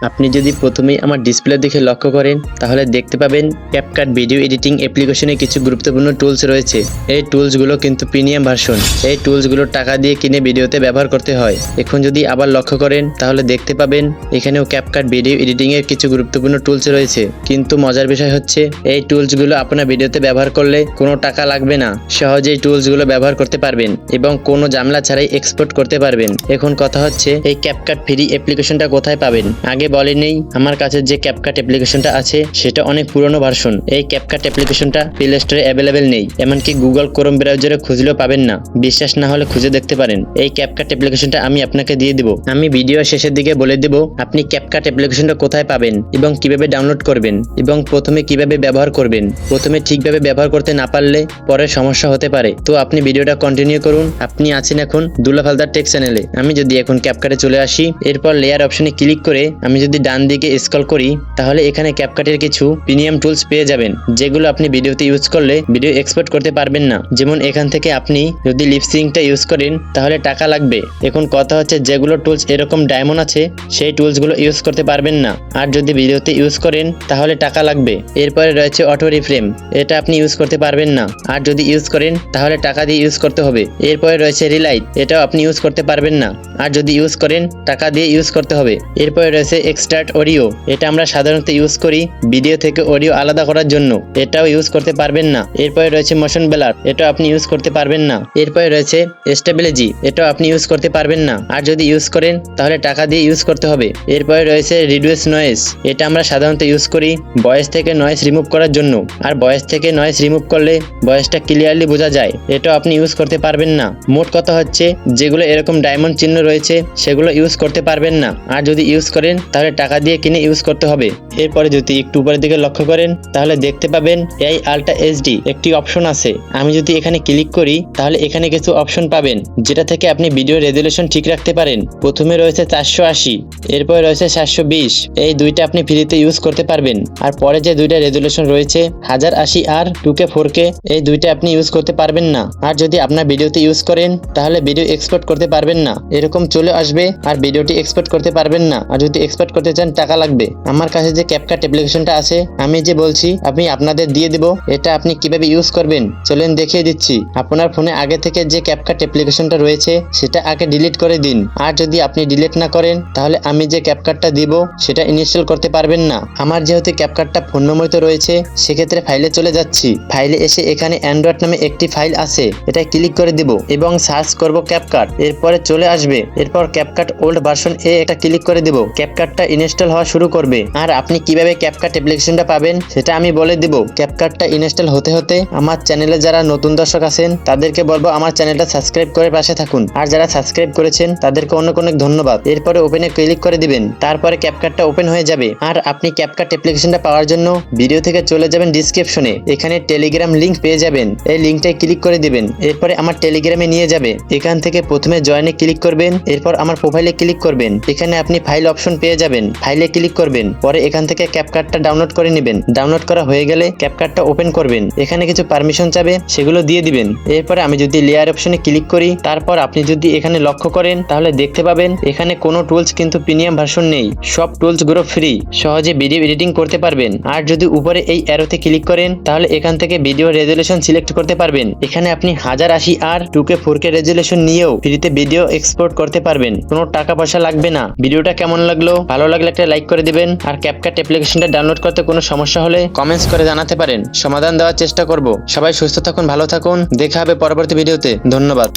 আপনি যদি প্রথমেই আমার ডিসপ্লে দিকে লক্ষ্য করেন, তাহলে দেখতে পাবেন ক্যাপকাট ভিডিও এডিটিং অ্যাপ্লিকেশনে কিছু গুরুত্বপূর্ণ টুলস রয়েছে। এই টুলসগুলো কিন্তু প্রিমিয়াম ভার্সন এই টুলসগুলো টাকা দিয়ে কিনে ভিডিওতে ব্যবহার করতে হয়। এখন যদি আবার লক্ষ্য করেন, তাহলে দেখতে পাবেন এখানেও ক্যাপকাট ভিডিও এডিটিং এর কিছু গুরুত্বপূর্ণ টুলস রয়েছে। কিন্তু মজার বিষয় হচ্ছে, এই টুলসগুলো আপনার ভিডিওতে ব্যবহার করলে কোনো টাকা লাগবে না। সহজেই টুলসগুলো ব্যবহার করতে পারবেন এবং কোনো জামলা ছাড়াই এক্সপোর্ট করতে পারবেন। এখন কথা হচ্ছে, এই ক্যাপকাট ফ্রি অ্যাপ্লিকেশনটা কোথায় পাবেন? আগে বলেনি আমার কাছে যে ক্যাপকাট অ্যাপ্লিকেশনটা আছে, সেটা অনেক পুরনো ভার্সন এই ক্যাপকাট অ্যাপ্লিকেশনটা প্লে স্টোরে অ্যাভেলেবেল নেই, এমনকি গুগল ক্রোম ব্রাউজারে খুঁজলেও পাবেন না। বিশ্বাস না হলে খুঁজে দেখতে পারেন। এই ক্যাপকাট অ্যাপ্লিকেশনটা আমি আপনাকে দিয়ে দেবো। আমি ভিডিও শেষের দিকে বলে দেব, আপনি ক্যাপকাট অ্যাপ্লিকেশনটা কোথায় পাবেন এবং কীভাবে ডাউনলোড করবেন এবং প্রথমে কীভাবে ব্যবহার করবেন। প্রথমে ঠিকভাবে ব্যবহার করতে না পারলে পরে সমস্যা হতে পারে। তো আপনি ভিডিওটা কন্টিনিউ করুন। আপনি আছেন এখন দুলাফালদার টেক চ্যানেলে আমি যদি এখন ক্যাপকাটে চলে আসি, এরপর লেয়ার অপশনে ক্লিক করে আমি যদি ডান দিকে স্ক্রল করি, তাহলে এখানে ক্যাপকাটের কিছু প্রিমিয়াম টুলস পেয়ে যাবেন, যেগুলো আপনি ভিডিওতে ইউজ করলে ভিডিও এক্সপোর্ট করতে পারবেন না। যেমন এখান থেকে আপনি যদি লিপসিংটা ইউজ করেন, তাহলে টাকা লাগবে। এখন কথা হচ্ছে যেগুলো টুলস এরকম ডায়মন্ড আছে, সেই টুলসগুলো ইউজ করতে পারবেন না। আর যদি ভিডিওতে ইউজ করেন, তাহলে টাকা লাগবে। এরপরে রয়েছে অটো রিফ্রেম এটা আপনি ইউজ করতে পারবেন না। আর যদি ইউজ করেন, তাহলে টাকা দিয়ে ইউজ করতে হবে। এরপরে রয়েছে রিলাইট এটাও আপনি ইউজ করতে পারবেন না। আর যদি ইউজ করেন, টাকা দিয়ে ইউজ করতে হবে। এরপরে রয়েছে এক্সট্রাক্ট অডিও এটা আমরা সাধারণত ইউজ করি ভিডিও থেকে অডিও আলাদা করার জন্য। এটাও ইউজ করতে পারবেন না। এরপরে রয়েছে মোশন ব্লার এটাও আপনি ইউজ করতে পারবেন না। এরপরে রয়েছে স্টেবিলিজি এটাও আপনি ইউজ করতে পারবেন না। আর যদি ইউজ করেন, তাহলে টাকা দিয়ে ইউজ করতে হবে। এরপরে রয়েছে রিডিউস নয়েস এটা আমরা সাধারণত ইউজ করি ভয়েস থেকে নয়েস রিমুভ করার জন্য। আর ভয়েস থেকে নয়েস রিমুভ করলে ভয়েসটা ক্লিয়ারলি বোঝা যায়। এটাও আপনি ইউজ করতে পারবেন না। মোট কথা হচ্ছে, যেগুলো এরকম ডায়মন্ড চিহ্ন রয়েছে, সেগুলো ইউজ করতে পারবেন না। আর যদি ইউজ করেন তাহলে টাকা দিয়ে কিনে ইউজ করতে হবে। এরপরে যদি একটু উপরের দিকে লক্ষ্য করেন, তাহলে দেখতে পাবেন এই আলট্রা এইচডি একটি অপশন আছে। আমি যদি এখানে ক্লিক করি, তাহলে এখানে কিছু অপশন পাবেন, যেটা থেকে আপনি ভিডিও রেজুলেশন ঠিক রাখতে পারেন। প্রথমে রয়েছে চারশো আশি, এরপরে রয়েছে সাতশো বিশ। এই দুইটা আপনি ফ্রিতে ইউজ করতে পারবেন। আর পরে যে দুইটা রেজুলেশন রয়েছে, হাজার আশি আর টু কে ফোর কে এই দুইটা আপনি ইউজ করতে পারবেন না। আর যদি আপনার ভিডিওতে ইউজ করেন, তাহলে ভিডিও এক্সপোর্ট করতে পারবেন না। এরকম চলে আসবে, আর ভিডিওটি এক্সপোর্ট করতে পারবেন না। আর যদি এক্সপোর্ট করতে চান, টাকা লাগবে। আমার কাছে যে ক্যাপকাট অ্যাপ্লিকেশনটা আছে, আমি যে বলছি আমি আপনাদের দিয়ে দেব। এটা আপনি কীভাবে ইউজ করবেন, চলেন দেখিয়ে দিচ্ছি। আপনার ফোনে আগে থেকে যে ক্যাপকাট অ্যাপ্লিকেশনটা রয়েছে, সেটা আগে ডিলিট করে দিন। আর যদি আপনি ডিলিট না করেন, তাহলে আমি যে ক্যাপকাটটা দিব, সেটা ইনস্টল করতে পারবেন না। আমার যেহেতু ক্যাপকাটটা ফোন মেমোরিতে রয়েছে, সেক্ষেত্রে ফাইলে চলে যাচ্ছি। ফাইলে এসে এখানে অ্যান্ড্রয়েড নামে একটি ফাইল আছে, এটা ক্লিক করে দিব এবং সার্চ করব ক্যাপকাট এরপরে চলে আসবে। এরপর ক্যাপকাট ওল্ড ভার্সন এ এটা ক্লিক করে দিব। ক্যাপকাটটা ইনস্টল হওয়া শুরু করবে। আর আপনি কীভাবে ক্যাপকাট অ্যাপ্লিকেশনটা পাবেন, সেটা আমি বলে দিব। ক্যাপকাটটা ইনস্টল হতে হতে আমার চ্যানেলে যারা নতুন দর্শক আছেন, তাদেরকে বলব আমার চ্যানেলটা সাবস্ক্রাইব করে পাশে থাকুন। আর যারা সাবস্ক্রাইব করেছেন, তাদেরকে অনেক অনেক ধন্যবাদ। এরপরে ওপেনে ক্লিক করে দিবেন, তারপরে ক্যাপকাটটা ওপেন হয়ে যাবে। আর আপনি ক্যাপকাট অ্যাপ্লিকেশনটা পাওয়ার জন্য ভিডিও থেকে চলে যাবেন ডিসক্রিপশনে। এখানে টেলিগ্রাম লিংক পেয়ে যাবেন। এই লিঙ্কটায় ক্লিক করে দিবেন। এরপরে আমার টেলিগ্রামে নিয়ে যাবে। এখান থেকে প্রথমে জয়েনে ক্লিক করবেন। এরপর আমার প্রোফাইলে ক্লিক করবেন। এখানে আপনি ফাইল অপশন পেয়ে যাবেন। ফাইলে ক্লিক করবেন, পরে এখান থেকে ক্যাপকাটটা ডাউনলোড করে নেবেন। ডাউনলোড করা হয়ে গেলে ক্যাপকাটটা ওপেন করবেন। এখানে কিছু পারমিশন চাবে, সেগুলো দিয়ে দিবেন। এরপরে আমি যদি লেয়ার অপশনে ক্লিক করি, তারপর আপনি যদি এখানে লক্ষ্য করেন, তাহলে দেখতে পাবেন, এখানে কোনো টুলস কিন্তু প্রিমিয়াম ভার্সন নেই। সব টুলসগুলো ফ্রি সহজে ভিডিও এডিটিং করতে পারবেন। আর যদি উপরে এই অ্যারোতে ক্লিক করেন, তাহলে এখান থেকে ভিডিও রেজুলেশন সিলেক্ট করতে পারবেন। এখানে আপনি হাজার আশি আর two K four K resolution নিয়েও ফ্রিতে ভিডিও এক্সপোর্ট করতে পারবেন। কোনো টাকা পয়সা লাগবে না। ভিডিওটা কেমন লাগল? ভালো লাগলে একটা লাইক করে দিবেন। আর ক্যাপকাট অ্যাপ্লিকেশনটা ডাউনলোড করতে কোনো সমস্যা হলে কমেন্টস করে জানাতে পারেন। সমাধান দেওয়ার চেষ্টা করব। সবাই সুস্থ থাকুন, ভালো থাকুন। দেখা হবে পরবর্তী ভিডিওতে ধন্যবাদ।